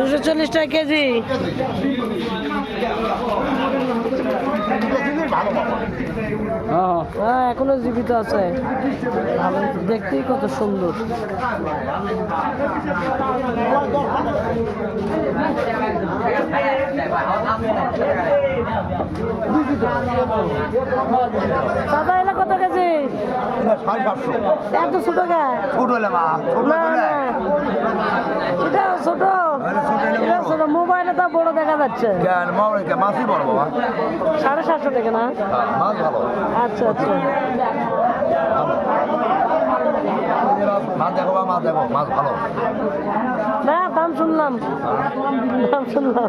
দুশো চল্লিশ টাকা কেজি। হ্যাঁ এখনও জীবিত আছে। দেখতেই কত সুন্দর। দাদা এলা কত কেজি? এত ছোট গা ছোট ছোট। হলে এটা মোবাইলে তো বড় দেখা যাচ্ছে। কেন? মামা কে? মাছই বড় বাবা। সাড়ে সাতশো টাকা না? হ্যাঁ, মাছ ভালো। আচ্ছা আচ্ছা। মাছ দেখো বা মাছ দেখো মাছ ভালো। না দাম শুনলাম। দাম শুনলাম।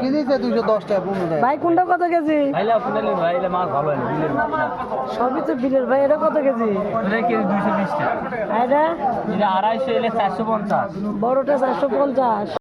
কি দিয়েছে দুশো দশ টাকা পনেরো টাকা। ভাই কোনটা কত কেজি? সবই তো বিলের। ভাই এটা কত কেজি দুইশো বিশ টাকা। এটা? এটা আড়াইশো এলে চারশো পঞ্চাশ। বড়টা চারশো পঞ্চাশ।